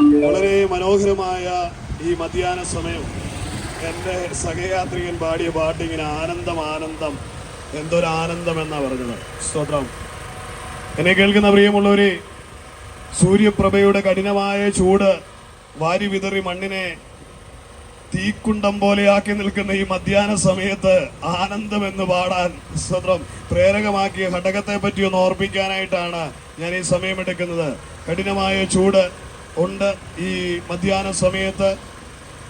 വളരെ മനോഹരമായ ഈ മധ്യാഹ്ന സമയം എന്റെ സഹയാത്രികൻ പാടിയ പാട്ട് ഇങ്ങനെ ആനന്ദം ആനന്ദം എന്തൊരു എന്നാ പറഞ്ഞത്. സ്തോത്രം. എന്നെ കേൾക്കുന്ന പ്രിയമുള്ളവരെ സൂര്യപ്രഭയുടെ കഠിനമായ ചൂട് വാരി വിതറി മണ്ണിനെ തീക്കുണ്ടം പോലെയാക്കി നിൽക്കുന്ന ഈ മധ്യാഹ്ന സമയത്ത് ആനന്ദം എന്ന് പാടാൻ സ്വതം പ്രേരകമാക്കിയ ഘടകത്തെ പറ്റി ഒന്ന് ഓർപ്പിക്കാനായിട്ടാണ് ഞാൻ ഈ സമയമെടുക്കുന്നത് കഠിനമായ ചൂട് ഉണ്ട് ഈ മധ്യാഹ്ന സമയത്ത്.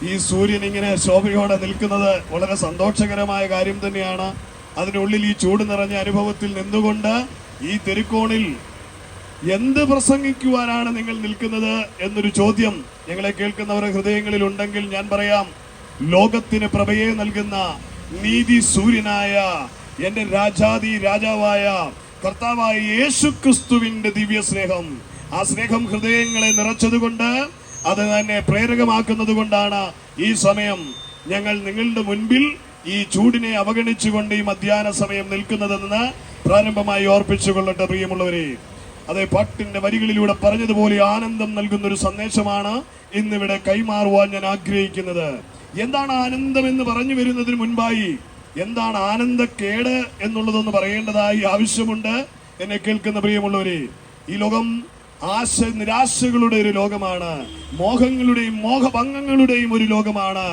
ഈ സൂര്യൻ ഇങ്ങനെ ശോഭയോടെ നിൽക്കുന്നത് വളരെ സന്തോഷകരമായ കാര്യം തന്നെയാണ്. അതിനുള്ളിൽ ഈ ചൂട് നിറഞ്ഞ അനുഭവത്തിൽ നിന്നുകൊണ്ട് ഈ തെരുക്കോണിൽ എന്ത് പ്രസംഗിക്കുവാനാണ് നിങ്ങൾ നിൽക്കുന്നത് എന്നൊരു ചോദ്യം ഞങ്ങളെ കേൾക്കുന്നവരുടെ ഹൃദയങ്ങളിൽ ഉണ്ടെങ്കിൽ ഞാൻ പറയാം ലോകത്തിന് പ്രഭയെ നൽകുന്ന നീതി സൂര്യനായ എന്റെ രാജാതി രാജാവായ കർത്താവായ യേശു ക്രിസ്തുവിന്റെ ദിവ്യ സ്നേഹം ആ സ്നേഹം ഹൃദയങ്ങളെ നിറച്ചതുകൊണ്ട് അത് തന്നെ പ്രേരകമാക്കുന്നത് കൊണ്ടാണ് ഈ സമയം ഞങ്ങൾ നിങ്ങളുടെ മുൻപിൽ ഈ ചൂടിനെ അവഗണിച്ചുകൊണ്ട് ഈ മധ്യാഹ്ന സമയം നിൽക്കുന്നതെന്ന് പ്രാരംഭമായി ഓർപ്പിച്ചുകൊള്ളട്ടെ പ്രിയമുള്ളവരെ. അതേ പാട്ടിന്റെ വരികളിലൂടെ പറഞ്ഞതുപോലെ ആനന്ദം നൽകുന്ന ഒരു സന്ദേശമാണ് ഇന്നിവിടെ കൈമാറുവാൻ ഞാൻ ആഗ്രഹിക്കുന്നത്. എന്താണ് ആനന്ദം എന്ന് പറഞ്ഞു വരുന്നതിന് മുൻപായി എന്താണ് ആനന്ദക്കേട് എന്നുള്ളതൊന്ന് പറയേണ്ടതായി ആവശ്യമുണ്ട്. എന്നെ കേൾക്കുന്ന പ്രിയമുള്ളവരെ ഈ ലോകം ആശ നിരാശകളുടെ ഒരു ലോകമാണ്. മോഹങ്ങളുടെയും മോഹഭംഗങ്ങളുടെയും ഒരു ലോകമാണ്.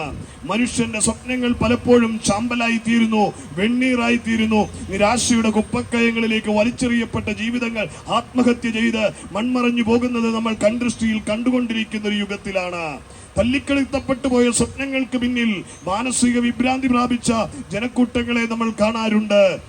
മനുഷ്യന്റെ സ്വപ്നങ്ങൾ പലപ്പോഴും ചാമ്പലായി തീരുന്നു വെണ്ണീറായി തീരുന്നു. നിരാശയുടെ കുപ്പക്കയങ്ങളിലേക്ക് വലിച്ചെറിയപ്പെട്ട ജീവിതങ്ങൾ ആത്മഹത്യ ചെയ്ത് മൺമറഞ്ഞു പോകുന്നത് നമ്മൾ കൺദൃഷ്ടിയിൽ കണ്ടുകൊണ്ടിരിക്കുന്ന ഒരു യുഗത്തിലാണ്. തല്ലിക്കളിത്തപ്പെട്ടു പോയ സ്വപ്നങ്ങൾക്ക് പിന്നിൽ മാനസിക വിഭ്രാന്തി പ്രാപിച്ച ജനക്കൂട്ടങ്ങളെ നമ്മൾ കാണാറുണ്ട്.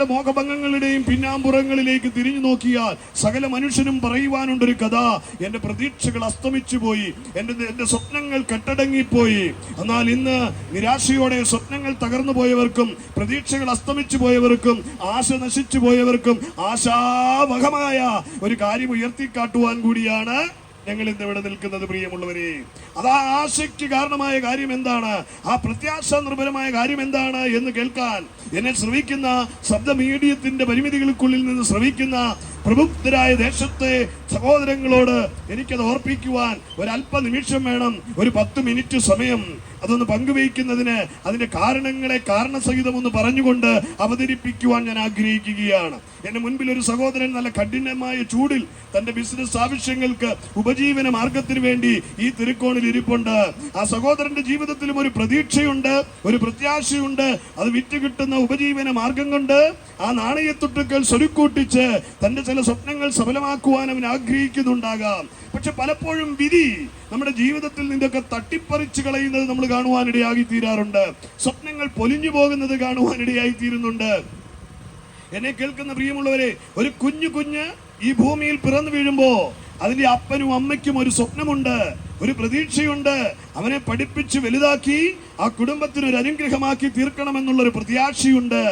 സ്വപ്നങ്ങളുടെ മോഹഭംഗങ്ങളുടെയും പിന്നാമ്പുറങ്ങളിലേക്ക് തിരിഞ്ഞു നോക്കിയാൽ സകല മനുഷ്യനും പറയുവാനുണ്ടൊരു കഥ. എന്റെ പ്രതീക്ഷകൾ അസ്തമിച്ചു പോയി. എന്റെ എന്റെ സ്വപ്നങ്ങൾ കെട്ടടങ്ങിപ്പോയി. എന്നാൽ ഇന്ന് നിരാശയോടെ സ്വപ്നങ്ങൾ തകർന്നു പോയവർക്കും പ്രതീക്ഷകൾ അസ്തമിച്ചു പോയവർക്കും ആശ നശിച്ചു പോയവർക്കും ആശാവഹമായ ഒരു കാര്യം ഉയർത്തിക്കാട്ടുവാൻ കൂടിയാണ് ഞങ്ങൾ ഇന്ന് ഇവിടെ നിൽക്കുന്നത് പ്രിയമുള്ളവരെ. അതാ ആശയ്ക്ക് കാരണമായ കാര്യം എന്താണ്? ആ പ്രത്യാശ നിർഭരമായ കാര്യം എന്താണ് എന്ന് കേൾക്കാൻ എന്നെ ശ്രവിക്കുന്ന ശബ്ദ മീഡിയത്തിന്റെ പരിമിതികൾക്കുള്ളിൽ നിന്ന് ശ്രവിക്കുന്ന പ്രബുദ്ധരായ ദേശത്തെ സഹോദരങ്ങളോട് എനിക്കത് ഓർപ്പിക്കുവാൻ ഒരല്പ നിമിഷം വേണം ഒരു പത്ത് മിനിറ്റ് സമയം. അതൊന്ന് പങ്കുവയ്ക്കുന്നതിന് അതിന്റെ കാരണങ്ങളെ കാരണസഹിതം ഒന്ന് പറഞ്ഞുകൊണ്ട് അവതരിപ്പിക്കുവാൻ ഞാൻ ആഗ്രഹിക്കുകയാണ്. എന്റെ മുൻപിൽ ഒരു സഹോദരൻ നല്ല കഠിനമായ ചൂടിൽ തന്റെ ബിസിനസ് ആവശ്യങ്ങൾക്ക് ഉപജീവന മാർഗത്തിന് വേണ്ടി ഈ തിരുക്കോണിൽ ഇരിപ്പുണ്ട്. ആ സഹോദരന്റെ ജീവിതത്തിലും ഒരു പ്രതീക്ഷയുണ്ട് ഒരു പ്രത്യാശയുണ്ട്. അത് വിറ്റ് കിട്ടുന്ന ഉപജീവന മാർഗം കൊണ്ട് ആ നാണയത്തുട്ടുക്കൾ സ്വരുക്കൂട്ടിച്ച് തന്റെ ചില സ്വപ്നങ്ങൾ സഫലമാക്കുവാൻ അവൻ ആഗ്രഹിക്കുന്നുണ്ടാകാം. പക്ഷെ പലപ്പോഴും വിധി നമ്മുടെ ജീവിതത്തിൽ നിന്നൊക്കെ തട്ടിപ്പറിച്ചു കളയുന്നത് നമ്മൾ കാണുവാനിടയാകി തീരാറുണ്ട്. സ്വപ്നങ്ങൾ പൊലിഞ്ഞു പോകുന്നത് കാണുവാനിടയായി തീരുന്നുണ്ട്. എന്നെ കേൾക്കുന്ന പ്രിയമുള്ളവരെ ഒരു കുഞ്ഞു കുഞ്ഞ് ഈ ഭൂമിയിൽ പിറന്നു വീഴുമ്പോ അതിന്റെ അപ്പനും അമ്മയ്ക്കും ഒരു സ്വപ്നമുണ്ട് ഒരു പ്രതീക്ഷയുണ്ട്. അവനെ പഠിപ്പിച്ച് വലുതാക്കി ആ കുടുംബത്തിന് ഒരു അനുഗ്രഹമാക്കി തീർക്കണമെന്നുള്ള ഒരു പ്രത്യാശയുണ്ട്.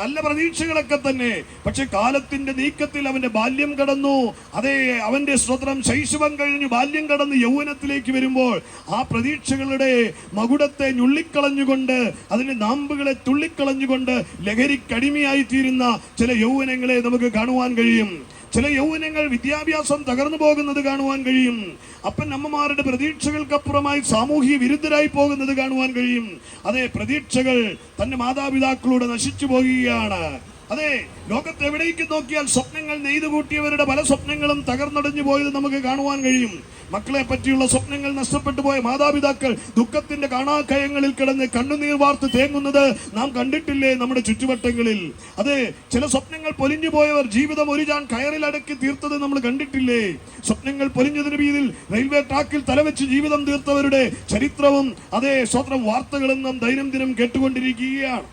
നല്ല പ്രതീക്ഷകളൊക്കെ തന്നെ. പക്ഷെ കാലത്തിന്റെ നീക്കത്തിൽ അവന്റെ ബാല്യം കടന്നു. അതെ അവന്റെ സ്വതന്ത്രം ശൈശവം കഴിഞ്ഞു ബാല്യം കടന്ന് യൗവനത്തിലേക്ക് വരുമ്പോൾ ആ പ്രതീക്ഷകളുടെ മകുടത്തെ ഞുള്ളിക്കളഞ്ഞുകൊണ്ട് അതിന്റെ നാമ്പുകളെ തുള്ളിക്കളഞ്ഞുകൊണ്ട് ലഹരിക്കടിമയായി തീരുന്ന ചില യൗവനങ്ങളെ നമുക്ക് കാണുവാൻ കഴിയും. ചില യൗവനങ്ങൾ വിദ്യാഭ്യാസം തകർന്നു പോകുന്നത് കാണുവാൻ കഴിയും. അപ്പൻ അമ്മമാരുടെ പ്രതീക്ഷകൾക്കപ്പുറമായി സാമൂഹിക വിരുദ്ധരായി പോകുന്നത് കാണുവാൻ കഴിയും. അതേ പ്രതീക്ഷകൾ തന്റെ മാതാപിതാക്കളോട് നശിച്ചു പോകുകയാണ് അതെ ലോകത്ത് എവിടേക്ക് നോക്കിയാൽ സ്വപ്നങ്ങൾ നെയ്തു കൂട്ടിയവരുടെ പല സ്വപ്നങ്ങളും തകർന്നടഞ്ഞു പോയത് നമുക്ക് കാണുവാൻ കഴിയും. മക്കളെ പറ്റിയുള്ള സ്വപ്നങ്ങൾ നഷ്ടപ്പെട്ടു പോയ മാതാപിതാക്കൾ ദുഃഖത്തിന്റെ കാണാക്കയങ്ങളിൽ കിടന്ന് കണ്ണുനീർ വാർത്ത് തേങ്ങുന്നത് നാം കണ്ടിട്ടില്ലേ നമ്മുടെ ചുറ്റുവട്ടങ്ങളിൽ. അതെ ചില സ്വപ്നങ്ങൾ പൊലിഞ്ഞു പോയവർ ജീവിതം ഒരു ജാൻ കയറിലടക്കി തീർത്തത് നമ്മൾ കണ്ടിട്ടില്ലേ? സ്വപ്നങ്ങൾ പൊലിഞ്ഞതിന് വീതിൽ റെയിൽവേ ട്രാക്കിൽ തലവെച്ച് ജീവിതം തീർത്തവരുടെ ചരിത്രവും അതേ സ്വത്രം വാർത്തകളും നാം ദൈനംദിനം കേട്ടുകൊണ്ടിരിക്കുകയാണ്.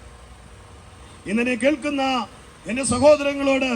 ഇന്നെ കേൾക്കുന്ന എന്റെ സഹോദരങ്ങളോട്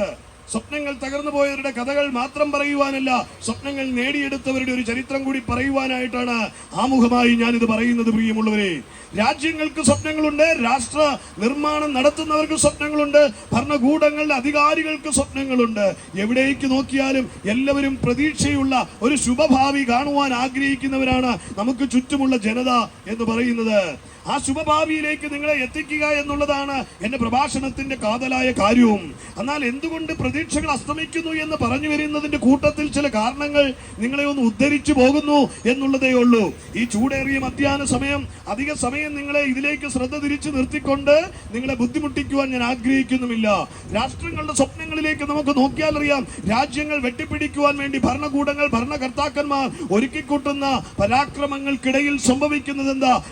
സ്വപ്നങ്ങൾ തകർന്നു പോയവരുടെ കഥകൾ മാത്രം പറയുവാനല്ല സ്വപ്നങ്ങൾ നേടിയെടുത്തവരുടെ ഒരു ചരിത്രം കൂടി പറയുവാനായിട്ടാണ് ആമുഖമായി ഞാൻ ഇത് പറയുന്നത് പ്രിയമുള്ളവരെ. രാജ്യങ്ങൾക്ക് സ്വപ്നങ്ങളുണ്ട് രാഷ്ട്ര നിർമ്മാണം നടത്തുന്നവർക്ക് സ്വപ്നങ്ങളുണ്ട് ഭരണകൂടങ്ങളുടെ അധികാരികൾക്ക് സ്വപ്നങ്ങളുണ്ട്. എവിടേക്ക് നോക്കിയാലും എല്ലാവരും പ്രതീക്ഷയുള്ള ഒരു ശുഭഭാവി കാണുവാൻ ആഗ്രഹിക്കുന്നവരാണ് നമുക്ക് ചുറ്റുമുള്ള ജനത എന്ന് പറയുന്നത്. ആ ശുഭഭാവിയിലേക്ക് നിങ്ങളെ എത്തിക്കുക എന്നുള്ളതാണ് എന്റെ പ്രഭാഷണത്തിന്റെ കാതലായ കാര്യവും. എന്നാൽ എന്തുകൊണ്ട് പ്രതീക്ഷകൾ അസ്തമിക്കുന്നു എന്ന് പറഞ്ഞു വരുന്നതിന്റെ കൂട്ടത്തിൽ ചില കാരണങ്ങൾ നിങ്ങളെ ഒന്ന് ഉദ്ധരിച്ചു പോകുന്നു എന്നുള്ളതേ ഉള്ളൂ. ഈ ചൂടേറിയ മധ്യാഹ്ന സമയം അധിക സമയം നിങ്ങളെ ഇതിലേക്ക് ശ്രദ്ധ തിരിച്ചു നിർത്തിക്കൊണ്ട് നിങ്ങളെ ബുദ്ധിമുട്ടിക്കുവാൻ ഞാൻ ആഗ്രഹിക്കുന്നുമില്ല. രാഷ്ട്രങ്ങളുടെ സ്വപ്നങ്ങളിലേക്ക് നമുക്ക് നോക്കിയാൽ അറിയാം. രാജ്യങ്ങൾ വെട്ടിപ്പിടിക്കുവാൻ വേണ്ടി ഭരണകൂടങ്ങൾ ഭരണകർത്താക്കന്മാർ ഒരുക്കിക്കൂട്ടുന്ന പരാക്രമങ്ങൾക്കിടയിൽ സംഭവിക്കുന്നത് എന്താ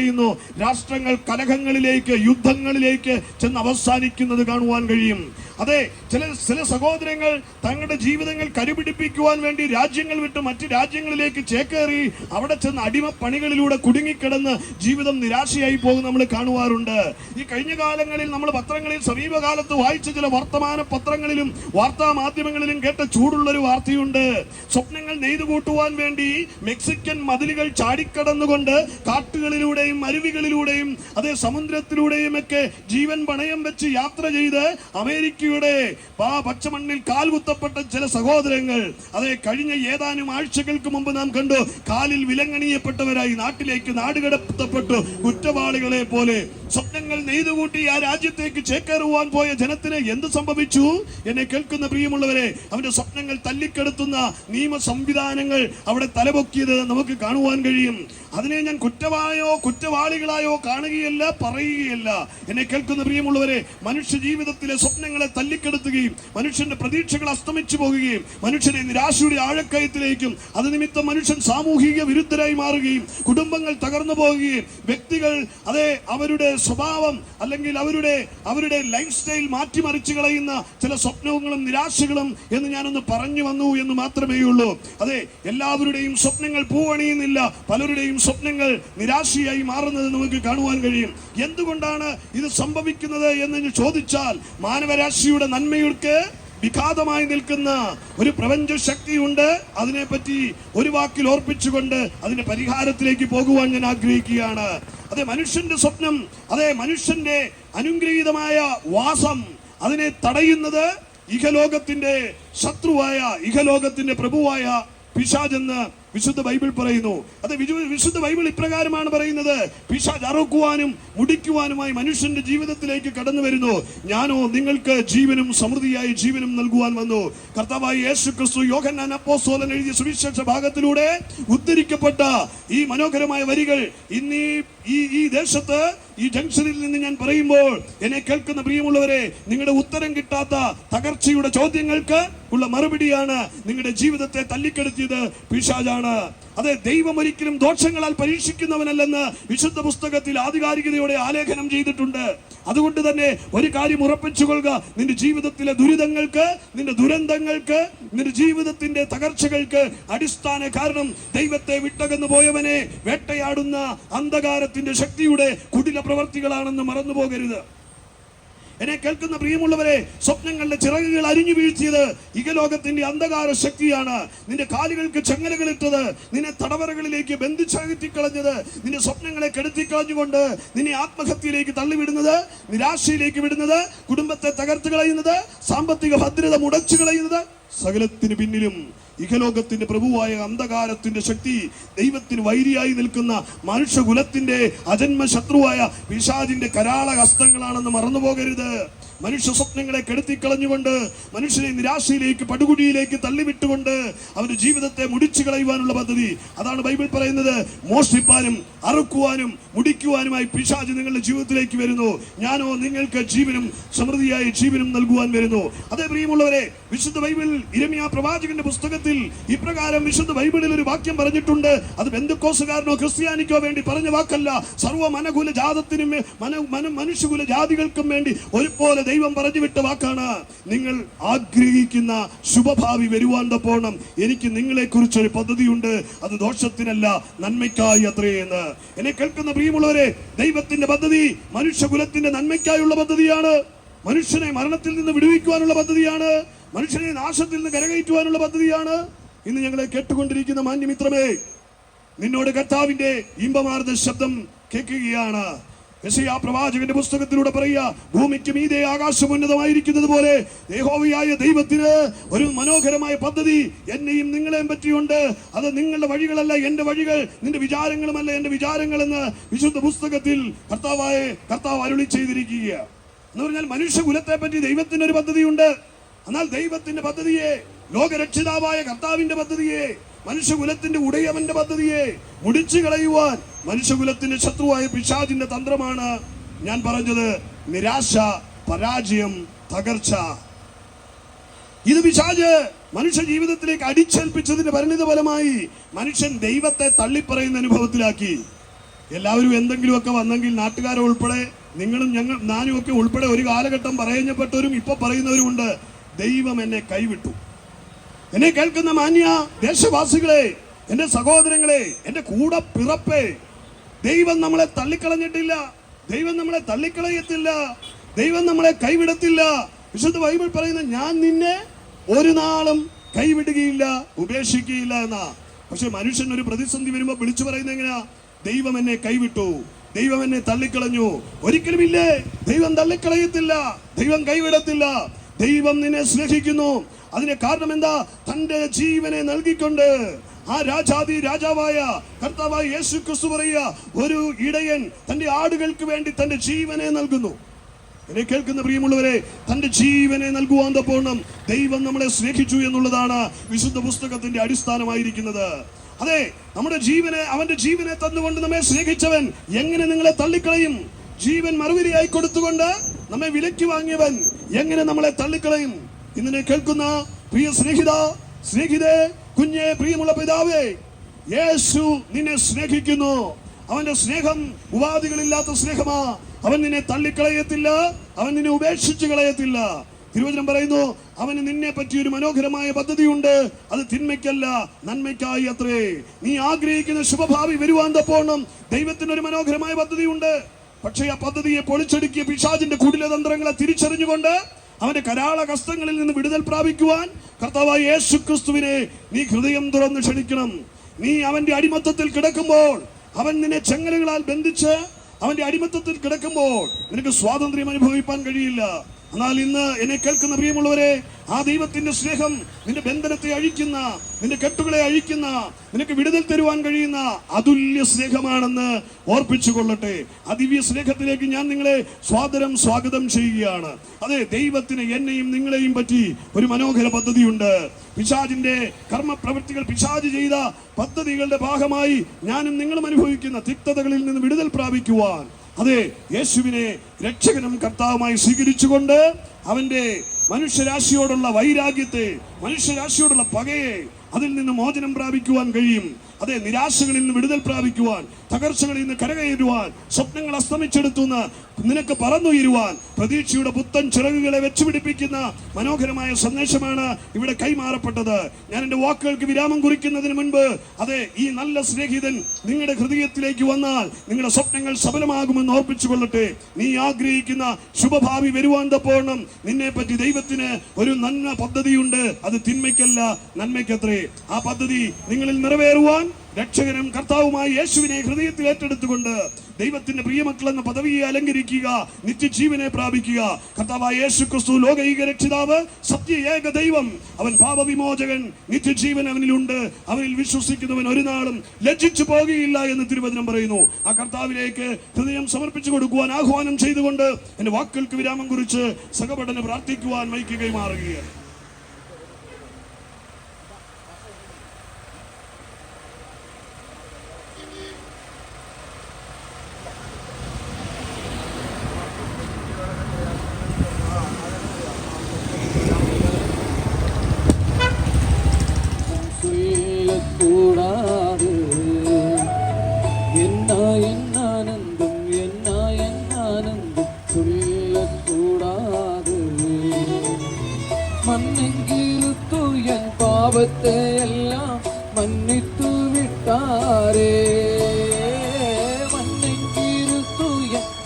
പരാജയമടയുന്നു രാഷ്ട്രങ്ങൾ കലഹങ്ങളിലേക്ക് യുദ്ധങ്ങളിലേക്ക് ചെന്ന് അവസാനിക്കുന്നത് കാണുവാൻ കഴിയും. അതെ ചില ചില സഹോദരങ്ങൾ തങ്ങളുടെ ജീവിതങ്ങൾ കരുപിടിപ്പിക്കുവാൻ വേണ്ടി രാജ്യങ്ങൾ വിട്ട് മറ്റ് രാജ്യങ്ങളിലേക്ക് ചേക്കേറി അവിടെ ചെന്ന് അടിമപ്പണികളിലൂടെ കുടുങ്ങിക്കിടന്ന് ജീവിതം നിരാശയായി പോകും നമ്മൾ കാണുവാറുണ്ട്. ഈ കഴിഞ്ഞ കാലങ്ങളിൽ നമ്മൾ പത്രങ്ങളിൽ സമീപകാലത്ത് വായിച്ച ചില വർത്തമാന പത്രങ്ങളിലും വാർത്താ മാധ്യമങ്ങളിലും കേട്ട ചൂടുള്ളൊരു വാർത്തയുണ്ട്. സ്വപ്നങ്ങൾ നെയ്തു കൂട്ടുവാൻ വേണ്ടി മെക്സിക്കൻ മതിലുകൾ ചാടിക്കടന്നുകൊണ്ട് കാട്ടുകളിലൂടെയും അരുവികളിലൂടെയും അതേ സമുദ്രത്തിലൂടെയും ഒക്കെ ജീവൻ പണയം വെച്ച് യാത്ര ചെയ്ത് അമേരിക്കയുടെ ആ പച്ചമണ്ണിൽ കാൽകുത്തപ്പെട്ട ചില സഹോദരങ്ങൾ അതെ കഴിഞ്ഞ ഏതാനും ആഴ്ചകൾക്ക് മുമ്പ് നാം കണ്ടു കാലിൽ വിലങ്ങണിയപ്പെട്ടവരായി നാട്ടിലേക്ക് നാടുകടത്തപ്പെട്ടു കുറ്റവാളികളെ പോലെ. സ്വപ്നങ്ങൾ നെയ്തുകൂട്ടി ആ രാജ്യത്തേക്ക് ചേക്കേറുവാൻ പോയ ജനത്തിന് എന്ത് സംഭവിച്ചു? എന്നെ കേൾക്കുന്ന പ്രിയമുള്ളവരെ അവന്റെ സ്വപ്നങ്ങൾ തല്ലിക്കെടുത്തുന്ന നിയമ സംവിധാനങ്ങൾ അവിടെ തലപൊക്കിയത് നമുക്ക് കാണുവാൻ കഴിയും. അതിനെ ഞാൻ കുറ്റവായോ കുറ്റവാളികളായോ കാണുകയല്ല പറയുകയല്ല. എന്നെ കേൾക്കുന്ന പ്രിയമുള്ളവരെ മനുഷ്യ ജീവിതത്തിലെ സ്വപ്നങ്ങളെ തല്ലിക്കെടുത്തുകയും മനുഷ്യന്റെ പ്രതീക്ഷകൾ അസ്തമിച്ചു പോകുകയും മനുഷ്യനെ നിരാശയുടെ ആഴക്കയത്തിലേക്കും അത് നിമിത്തം മനുഷ്യൻ സാമൂഹിക വിരുദ്ധരായി മാറുകയും കുടുംബങ്ങൾ തകർന്നു പോകുകയും വ്യക്തികൾ അതെ അവരുടെ സ്വഭാവം അല്ലെങ്കിൽ അവരുടെ അവരുടെ ലൈഫ് സ്റ്റൈൽ മാറ്റിമറിച്ചു കളയുന്ന ചില സ്വപ്നങ്ങളും നിരാശകളും എന്ന് ഞാനൊന്ന് പറഞ്ഞു വന്നു എന്ന് മാത്രമേ ഉള്ളൂ. അതെ എല്ലാവരുടെയും സ്വപ്നങ്ങൾ പൂവണിയുന്നില്ല. പലരുടെയും സ്വപ്നങ്ങൾ നിരാശയായി മാറുന്നത് നമുക്ക് കാണുവാൻ കഴിയും. എന്തുകൊണ്ടാണ് ഇത് സംഭവിക്കുന്നത് എന്ന് ചോദിച്ചാൽ മാനവരാശിയുടെ നന്മയുൾക്ക് വിഘാതമായി നിൽക്കുന്ന ഒരു പ്രപഞ്ച ശക്തിയുണ്ട്. അതിനെപ്പറ്റി ഒരു വാക്കിൽ ഓർപ്പിച്ചുകൊണ്ട് അതിന്റെ പരിഹാരത്തിലേക്ക് പോകുവാൻ ഞാൻ ആഗ്രഹിക്കുകയാണ്. അതെ മനുഷ്യന്റെ സ്വപ്നം അതേ മനുഷ്യന്റെ അനുഗ്രഹീതമായ വാസം അതിനെ തടയുന്നത് ഇഹലോകത്തിന്റെ ശത്രുവായ ഇഹലോകത്തിന്റെ പ്രഭുവായ പിശാജെന്ന് വിശുദ്ധ ബൈബിൾ പറയുന്നു. അത് വിശുദ്ധ ബൈബിൾ ഇപ്രകാരമാണ് പറയുന്നത്. പിശാജ് അറുക്കുവാനും മുടിക്കുവാനുമായി മനുഷ്യന്റെ ജീവിതത്തിലേക്ക് കടന്നു വരുന്നു. ഞാനോ നിങ്ങൾക്ക് ജീവനും സമൃദ്ധിയായി ജീവനും നൽകുവാൻ വന്നു. കർത്താവായ യേശു ക്രിസ്തു യോഹന്നാൻ അപ്പോസ്തലൻ എഴുതിയ സുവിശേഷ ഭാഗത്തിലൂടെ ഉദ്ധരിക്കപ്പെട്ട ഈ മനോഹരമായ വരികൾ ഇന്നീ ഈ ഈ ദേശത്ത് ഈ ജംഗ്ഷനിൽ നിന്ന് ഞാൻ പറയുമ്പോൾ എന്നെ കേൾക്കുന്ന പ്രിയമുള്ളവരെ നിങ്ങളുടെ ഉത്തരം കിട്ടാത്ത തകർച്ചയുടെ ചോദ്യങ്ങൾക്ക് ഉള്ള മറുപടിയാണ് നിങ്ങളുടെ ജീവിതത്തെ തല്ലിക്കെടുത്തിയത് പിശാജാണ് അതെ ദൈവം ഒരിക്കലും ദോഷങ്ങളാൽ പരീക്ഷിക്കുന്നവനല്ലെന്ന് വിശുദ്ധ പുസ്തകത്തിൽ ആധികാരികതയോടെ ആലേഖനം ചെയ്തിട്ടുണ്ട്. അതുകൊണ്ട് തന്നെ ഒരു കാര്യം ഉറപ്പിച്ചു കൊള്ളുക. നിന്റെ ജീവിതത്തിലെ ദുരിതങ്ങൾക്ക് നിന്റെ ദുരന്തങ്ങൾക്ക് നിന്റെ ജീവിതത്തിന്റെ തകർച്ചകൾക്ക് അടിസ്ഥാന കാരണം ദൈവത്തെ വിട്ടകന്നു പോയവനെ വേട്ടയാടുന്ന അന്ധകാരത്തിന്റെ ശക്തിയുടെ കുടില പ്രവർത്തികളാണെന്ന് മറന്നു പോകരുത് എന്നെ കേൾക്കുന്ന പ്രിയമുള്ളവരെ സ്വപ്നങ്ങളുടെ ചിറകുകൾ അരിഞ്ഞു വീഴ്ത്തിയത് ഇകലോകത്തിന്റെ അന്ധകാര ശക്തിയാണ്. നിന്റെ കാലുകൾക്ക് ചങ്ങലകൾ ചങ്ങലകളിട്ടത് നിന്നെ തടവറകളിലേക്ക് ബന്ധിച്ചകറ്റിക്കളഞ്ഞത് നിന്റെ സ്വപ്നങ്ങളെ കെടുത്തിക്കളഞ്ഞുകൊണ്ട് നിന്നെ ആത്മഹത്യയിലേക്ക് തള്ളിവിടുന്നത് നിരാശയിലേക്ക് വിടുന്നത് കുടുംബത്തെ തകർത്ത് കളയുന്നത് സാമ്പത്തിക ഭദ്രത മുടച്ചു കളയുന്നത് സകലത്തിന് പിന്നിലും ഇഹലോകത്തിന്റെ പ്രഭുവായ അന്ധകാരത്തിന്റെ ശക്തി ദൈവത്തിന് വൈരിയായി നിൽക്കുന്ന മനുഷ്യകുലത്തിന്റെ അജന്മ ശത്രുവായ പിശാജിന്റെ കരാള ഹസ്തങ്ങളാണെന്ന് മറന്നുപോകരുത്. മനുഷ്യ സ്വപ്നങ്ങളെ കെടുത്തിക്കളഞ്ഞുകൊണ്ട് മനുഷ്യനെ നിരാശയിലേക്ക് പടുകുടിയിലേക്ക് തള്ളിവിട്ടുകൊണ്ട് അവന്റെ ജീവിതത്തെ മുടിച്ചു കളയുവാനുള്ള പദ്ധതി. അതാണ് ബൈബിൾ പറയുന്നത്. മോഷ്ടിപ്പാനും അറുക്കുവാനും മുടിക്കുവാനുമായി പിശാജ് നിങ്ങളുടെ ജീവിതത്തിലേക്ക് വരുന്നു. ഞാനോ നിങ്ങൾക്ക് ജീവനും സമൃദ്ധിയായ ജീവനും നൽകുവാൻ വരുന്നു. അതേ പ്രിയമുള്ളവരെ വിശുദ്ധ ബൈബിൾ ഇരമിയ പ്രവാചകന്റെ പുസ്തകത്തിൽ ഇപ്രകാരം വിശുദ്ധ ബൈബിളിൽ ഒരു വാക്യം പറഞ്ഞിട്ടുണ്ട്. അത് ബന്ധുക്കോസുകാരനോ ക്രിസ്ത്യാനിക്കോ വേണ്ടി പറഞ്ഞ വാക്കല്ല. സർവ മനകുല ജാതത്തിനും മന മന- മനുഷ്യകുല ജാതികൾക്കും വേണ്ടി ഒരുപോലെ ദൈവം പറഞ്ഞു വിട്ട വാക്കാണ്. നിങ്ങൾ ആഗ്രഹിക്കുന്ന ശുഭഭാവി വരുവാൻ തപ്പോണം എനിക്ക് നിങ്ങളെ കുറിച്ചൊരു പദ്ധതിയുണ്ട്. അത് ദോഷത്തിനല്ല നന്മയ്ക്കായി അത്രയെന്ന് എന്നെ കേൾക്കുന്ന പ്രിയമുള്ളവരെ ദൈവത്തിന്റെ പദ്ധതി മനുഷ്യകുലത്തിന്റെ നന്മയ്ക്കായുള്ള പദ്ധതിയാണ്. മനുഷ്യനെ മരണത്തിൽ നിന്ന് വിടുവിക്കുവാനുള്ള പദ്ധതിയാണ്. മനുഷ്യനെ നാശത്തിൽ നിന്ന് കരകയറ്റുവാനുള്ള പദ്ധതിയാണ് ഇന്ന് ഞങ്ങളെ കേട്ടുകൊണ്ടിരിക്കുന്ന മാന്യമിത്രമേ. നിന്നോട് കർത്താവിന്റെ ഇമ്പമാർന്ന ശബ്ദം കേൾക്കുകയാണ്. യെശയ്യാ പ്രവാചകന്റെ പുസ്തകത്തിലൂടെ പറയുക ഭൂമിക്ക് മീതെ ആകാശം ഉന്നതമായിരിക്കുന്നത് പോലെ ദേഹോവിയായ ദൈവത്തിന് ഒരു മനോഹരമായ പദ്ധതി എന്നെയും നിങ്ങളെയും പറ്റിയുണ്ട്. അത് നിങ്ങളുടെ വഴികളല്ല എന്റെ വഴികൾ. നിന്റെ വിചാരങ്ങളുമല്ല എന്റെ വിചാരങ്ങൾ എന്ന് വിശുദ്ധ പുസ്തകത്തിൽ കർത്താവായ കർത്താവ് അരുളി ചെയ്തിരിക്കുക എന്ന് പറഞ്ഞാൽ മനുഷ്യകുലത്തെ പറ്റി ദൈവത്തിന് ഒരു പദ്ധതിയുണ്ട്. എന്നാൽ ദൈവത്തിന്റെ പദ്ധതിയെ ലോകരക്ഷിതാവായ കർത്താവിന്റെ പദ്ധതിയെ മനുഷ്യകുലത്തിന്റെ ഉടയവന്റെ പദ്ധതിയെ മുടിച്ചു കളയുവാൻ മനുഷ്യകുലത്തിന്റെ ശത്രുവായ പിശാചിന്റെ തന്ത്രമാണ് ഞാൻ പറഞ്ഞത് നിരാശ പരാജയം തകർച്ച. ഇത് പിശാജ് മനുഷ്യ ജീവിതത്തിലേക്ക് അടിച്ചേൽപ്പിച്ചതിന്റെ പരിണിത ഫലമായി മനുഷ്യൻ ദൈവത്തെ തള്ളിപ്പറയുന്ന അനുഭവത്തിലാക്കി. എല്ലാവരും എന്തെങ്കിലുമൊക്കെ വന്നെങ്കിൽ നാട്ടുകാരെ ഉൾപ്പെടെ നിങ്ങളും ഞങ്ങൾ ഞാനും ഒക്കെ ഉൾപ്പെടെ ഒരു കാലഘട്ടം പറയപ്പെട്ടവരും ഇപ്പൊ പറയുന്നവരുമുണ്ട്. ദൈവം എന്നെ കൈവിട്ടു. എന്നെ കേൾക്കുന്ന മാന്യ ദേശവാസികളെ എന്റെ സഹോദരങ്ങളെ എന്റെ കൂടെ പിറപ്പേ ദൈവം നമ്മളെ തള്ളിക്കളഞ്ഞിട്ടില്ല ദൈവം നമ്മളെ തള്ളിക്കളയത്തില്ല ദൈവം നമ്മളെ കൈവിടത്തില്ല. വിശുദ്ധ ബൈബിൾ പറയുന്ന ഞാൻ നിന്നെ ഒരു നാളും കൈവിടുകയില്ല ഉപേക്ഷിക്കുകയില്ല എന്നാ. പക്ഷെ മനുഷ്യൻ ഒരു പ്രതിസന്ധി വരുമ്പോൾ വിളിച്ചു പറയുന്നത് എങ്ങനെയാ? ദൈവം എന്നെ കൈവിട്ടു ദൈവം എന്നെ തള്ളിക്കളഞ്ഞു. ഒരിക്കലുമില്ലേ? ദൈവം തള്ളിക്കളയത്തില്ല ദൈവം കൈവിടത്തില്ല. ദൈവം നിന്നെ സ്നേഹിക്കുന്നു. അതിന് കാരണം എന്താ? തന്റെ ജീവനെ നൽകിക്കൊണ്ട് ആ രാജാതി രാജാവായ കർത്താവായ യേശു ക്രിസ്തു പറയുക ഒരു ഇടയൻ തന്റെ ആടുകൾക്ക് വേണ്ടി തന്റെ ജീവനെ നൽകുന്നു. എന്നെ കേൾക്കുന്ന പ്രിയമുള്ളവരെ തന്റെ ജീവനെ നൽകുവാൻ തപ്പോണം ദൈവം നമ്മളെ സ്നേഹിച്ചു എന്നുള്ളതാണ് വിശുദ്ധ പുസ്തകത്തിന്റെ അടിസ്ഥാനമായിരിക്കുന്നത്. അതെ നമ്മുടെ ജീവനെ അവന്റെ ജീവനെ തന്നുകൊണ്ട് നമ്മെ സ്നേഹിച്ചവൻ എങ്ങനെ നിങ്ങളെ തള്ളിക്കളയും? ജീവൻ മറുപടിയായി കൊടുത്തുകൊണ്ട് നമ്മെ വിലയ്ക്ക് വാങ്ങിയവൻ എങ്ങനെ നമ്മളെ തള്ളിക്കളയും? ഇന്നെ കേൾക്കുന്ന പ്രിയ സ്നേഹിത സ്നേഹിതേ കുഞ്ഞെ പ്രിയമുള്ള പിതാവേ യേശു നിന്നെ സ്നേഹിക്കുന്നു. അവന്റെ സ്നേഹം ഉപാധികളില്ലാത്ത സ്നേഹമാ. അവൻ നിന്നെ തള്ളിക്കളയത്തില്ല അവൻ നിന്നെ ഉപേക്ഷിച്ചു കളയത്തില്ല. തിരുവചനം പറയുന്നു അവന് നിന്നെ പറ്റി ഒരു മനോഹരമായ പദ്ധതിയുണ്ട്. അത് തിന്മയ്ക്കല്ല നന്മയ്ക്കായി അത്രേ. നീ ആഗ്രഹിക്കുന്ന ശുഭഭാവി വരുവാൻ തപ്പോണം ദൈവത്തിന് ഒരു മനോഹരമായ പദ്ധതിയുണ്ട്. പക്ഷേ ആ പദ്ധതിയെ പൊളിച്ചടുക്കിയ പിശാചിന്റെ കുടിലതന്ത്രങ്ങളെ തിരിച്ചറിഞ്ഞുകൊണ്ട് അവന്റെ കരാള കഷ്ടങ്ങളിൽ നിന്ന് വിടുതൽ പ്രാപിക്കുവാൻ കർത്താവായ യേശു ക്രിസ്തുവിനെ നീ ഹൃദയം തുറന്ന് ക്ഷണിക്കണം. നീ അവന്റെ അടിമത്തത്തിൽ കിടക്കുമ്പോൾ അവൻ നിന്നെ ചെങ്ങലുകളാൽ ബന്ധിച്ച് അവന്റെ അടിമത്തത്തിൽ കിടക്കുമ്പോൾ നിനക്ക് സ്വാതന്ത്ര്യം അനുഭവിക്കാൻ കഴിയില്ല. എന്നാൽ ഇന്ന് എന്നെ കേൾക്കുന്ന പ്രിയമുള്ളവരെ ആ ദൈവത്തിന്റെ സ്നേഹം നിന്റെ ബന്ധനത്തെ അഴിക്കുന്ന നിന്റെ കെട്ടുകളെ അഴിക്കുന്ന നിനക്ക് വിടുതൽ തരുവാൻ കഴിയുന്ന അതുല്യ സ്നേഹമാണെന്ന് ഓർപ്പിച്ചു കൊള്ളട്ടെ. അതിവ്യ സ്നേഹത്തിലേക്ക് ഞാൻ നിങ്ങളെ സ്വാതരം സ്വാഗതം ചെയ്യുകയാണ്. അതെ ദൈവത്തിന് എന്നെയും നിങ്ങളെയും പറ്റി ഒരു മനോഹര പദ്ധതിയുണ്ട്. പിശാജിന്റെ കർമ്മ പ്രവൃത്തികൾ പിശാജ് ചെയ്ത പദ്ധതികളുടെ ഭാഗമായി ഞാനും നിങ്ങളും അനുഭവിക്കുന്ന തിക്തതകളിൽ നിന്ന് വിടുതൽ പ്രാപിക്കുവാൻ. അതെ യേശുവിനെ രക്ഷകനും കർത്താവുമായി സ്വീകരിച്ചുകൊണ്ട് അവന്റെ മനുഷ്യരാശിയോടുള്ള വൈരാഗ്യത്തെ മനുഷ്യരാശിയോടുള്ള പകയെ അതിൽ നിന്ന് മോചനം പ്രാപിക്കുവാൻ കഴിയും. അതെ നിരാശകളിൽ നിന്ന് വിടുതൽ പ്രാപിക്കുവാൻ തകർച്ചകളിൽ നിന്ന് കരകയറുവാൻ സ്വപ്നങ്ങൾ അസ്തമിച്ചെടുത്തുന്ന നിനക്ക് പറന്നുയരുവാൻ പ്രതീക്ഷയുടെ പുത്തൻ ചിറകുകളെ വെച്ചുപിടിപ്പിക്കുന്ന മനോഹരമായ സന്ദേശമാണ് ഇവിടെ കൈമാറപ്പെട്ടത്. ഞാൻ എന്റെ വാക്കുകൾക്ക് വിരാമം കുറിക്കുന്നതിന് മുൻപ് അതെ ഈ നല്ല സ്നേഹിതൻ നിങ്ങളുടെ ഹൃദയത്തിലേക്ക് വന്നാൽ നിങ്ങളുടെ സ്വപ്നങ്ങൾ സഫലമാകുമെന്ന് ഓർപ്പിച്ചു കൊള്ളട്ടെ നീ ആഗ്രഹിക്കുന്ന ശുഭഭാവി വരുവാൻ തപ്പോണം നിന്നെ പറ്റി ദൈവത്തിന് ഒരു നന്മ പദ്ധതിയുണ്ട്. അത് തിന്മയ്ക്കല്ല നന്മയ്ക്കത്രേ. ആ പദ്ധതി നിങ്ങളിൽ നിറവേറുവാൻ രക്ഷകനും കർത്താവുമായി യേശുവിനെ ഹൃദയത്തിൽ ഏറ്റെടുത്തുകൊണ്ട് ദൈവത്തിന്റെ പ്രിയമക്കൾ എന്ന പദവിയെ അലങ്കരിക്കുക നിത്യജീവനെ പ്രാപിക്കുക. കർത്താവായ യേശു ക്രിസ്തു ലോകൈക രക്ഷിതാവ് സത്യ ഏക ദൈവം. അവൻ പാപവിമോചകൻ നിത്യജീവൻ അവനിലുണ്ട്. അവനിൽ വിശ്വസിക്കുന്നവൻ ഒരു നാളും ലജ്ജിച്ചു പോകുകയില്ല എന്ന് തിരുവചനം പറയുന്നു. ആ കർത്താവിലേക്ക് ഹൃദയം സമർപ്പിച്ചു കൊടുക്കുവാൻ ആഹ്വാനം ചെയ്തുകൊണ്ട് എന്റെ വാക്കുകൾക്ക് വിരാമം കുറിച്ച് സഹപഠന പ്രാർത്ഥിക്കുവാൻ മൈക്ക് കൈമാറുകയാണ് பாவத்தை எல்லாம் மன்னித்து விட்டாரே. மண்ணெங்கிருத்து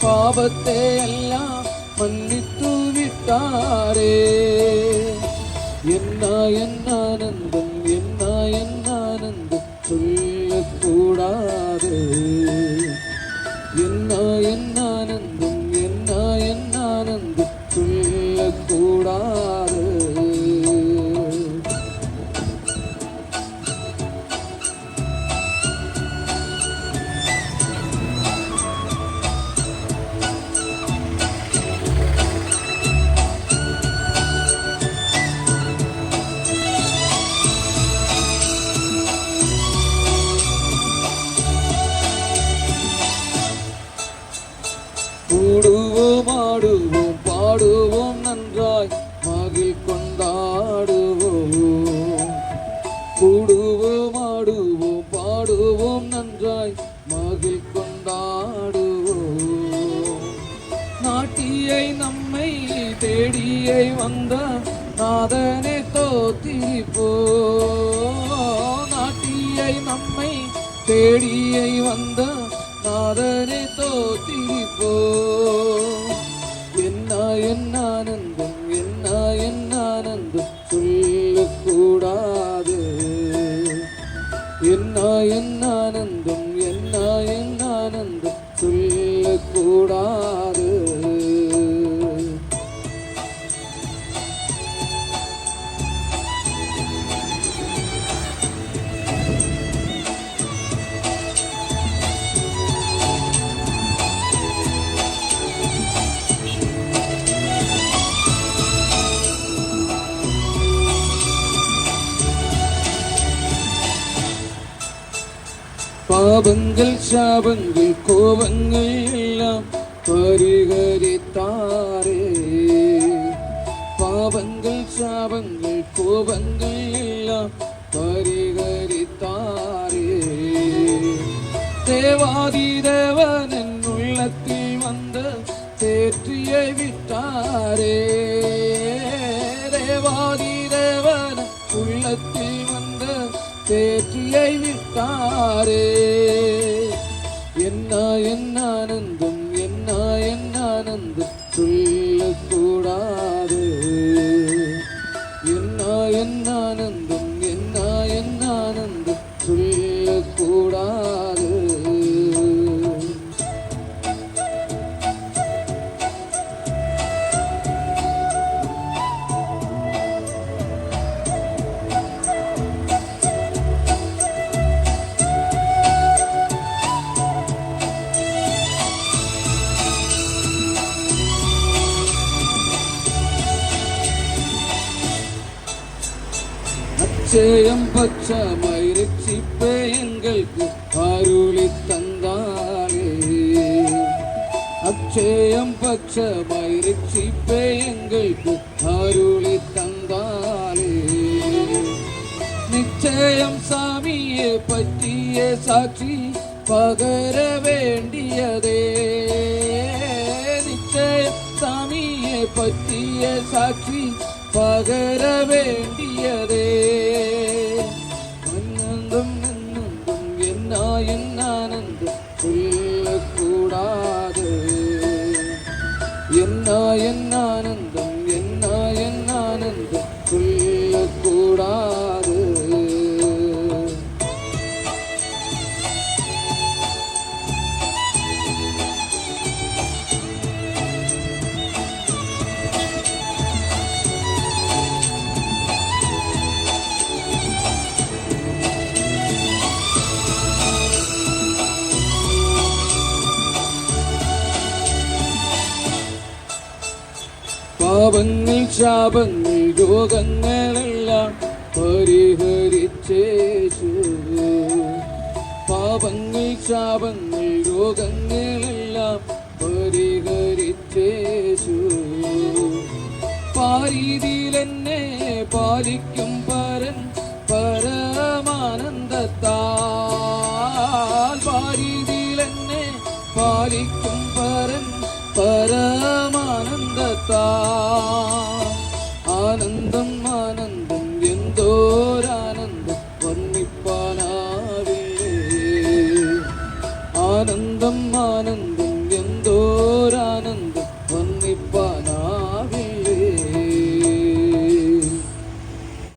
பாவத்தை எல்லாம் மன்னித்து விட்டாரே. என்ன தேடியை வந்த நாதனை தோத்திரிப்போ நாட்டியை நம்மை தேடியை ശാപങ്ങൾ കോപങ്ങൾ എല്ലാം പരിഹരിത്താറേ പാപങ്ങൾ ശാപങ്ങൾ കോപങ്ങൾ എല്ലാം പരിഹരിത്താറേ ദേവാദി ദേവൻ എന്നുള്ളത്തിൽ വന്ന് തേറ്റിയെ വിട്ടാരേ ദേവാദി ദേവൻ உள்ளத்தில் வந்த தேற்றியை விட்டாரே என்ன என்ன ஆனந்தம் என்ன என்ன நிச்சயம் பச்சமாய் ரட்சிப்பே எங்களுக்கு அருளி தந்தாரே. அச்சயம் பச்சமாய் ரட்சிப்பே எங்களுக்கு அருளி தந்தாரே. நிச்சயம் சாமியே பற்றிய சாட்சி பகர வேண்டியதே. நிச்சயம் சாமியை பற்றிய சாட்சி பகர வேண்டிய ശാപങ്ങൾ രോഗങ്ങളെല്ലാം പരിഹരിച്ചേശു. പാപങ്ങൾ ശാപങ്ങൾ രോഗങ്ങളെല്ലാം പരിഹരിച്ചേശു. പാരീതിയിൽ എന്നെ പാലിക്കും പരൻ